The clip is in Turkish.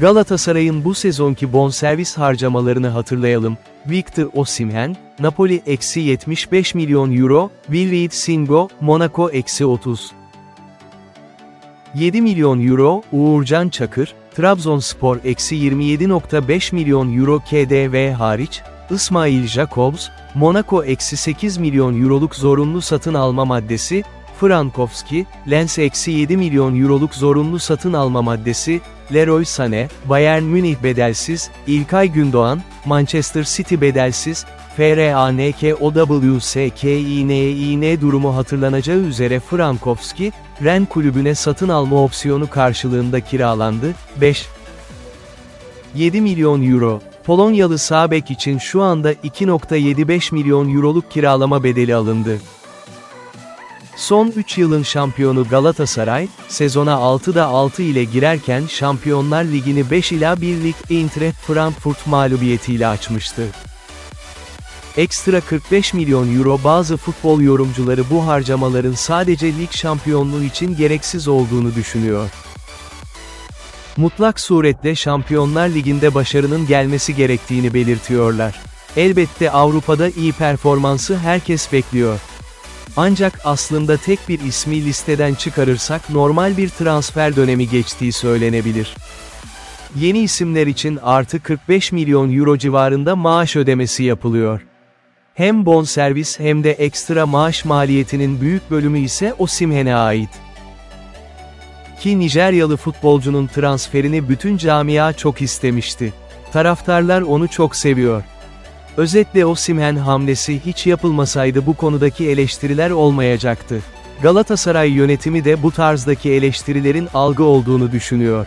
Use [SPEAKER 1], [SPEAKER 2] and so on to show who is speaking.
[SPEAKER 1] Galatasaray'ın bu sezonki bonservis harcamalarını hatırlayalım. Victor Osimhen, Napoli eksi 75 milyon euro, Wilfried Singo, Monaco eksi 30. 7 milyon euro, Uğurcan Çakır, Trabzonspor eksi 27.5 milyon euro KDV hariç, İsmail Jacobs, Monaco eksi 8 milyon euroluk zorunlu satın alma maddesi, Frankowski, Lens eksi 7 milyon euroluk zorunlu satın alma maddesi, Leroy Sané, Bayern Münih bedelsiz, İlkay Gündoğan, Manchester City bedelsiz, FRANKOWSKİNİN durumu hatırlanacağı üzere Frankowski, Ren kulübüne satın alma opsiyonu karşılığında kiralandı, 5. 7 milyon euro. Polonyalı sağ bek için şu anda 2.75 milyon euroluk kiralama bedeli alındı. Son 3 yılın şampiyonu Galatasaray, sezona 6'da 6 ile girerken Şampiyonlar Ligi'ni 5 ila 1 lig Eintracht Frankfurt mağlubiyetiyle açmıştı. Ekstra 45 milyon euro bazı futbol yorumcuları bu harcamaların sadece lig şampiyonluğu için gereksiz olduğunu düşünüyor. Mutlak suretle Şampiyonlar Ligi'nde başarının gelmesi gerektiğini belirtiyorlar. Elbette Avrupa'da iyi performansı herkes bekliyor. Ancak aslında tek bir ismi listeden çıkarırsak normal bir transfer dönemi geçtiği söylenebilir. Yeni isimler için artı 45 milyon euro civarında maaş ödemesi yapılıyor. Hem bonservis hem de ekstra maaş maliyetinin büyük bölümü ise Osimhen'e ait. Ki Nijeryalı futbolcunun transferini bütün camia çok istemişti. Taraftarlar onu çok seviyor. Özetle Osimhen hamlesi hiç yapılmasaydı bu konudaki eleştiriler olmayacaktı. Galatasaray yönetimi de bu tarzdaki eleştirilerin algı olduğunu düşünüyor.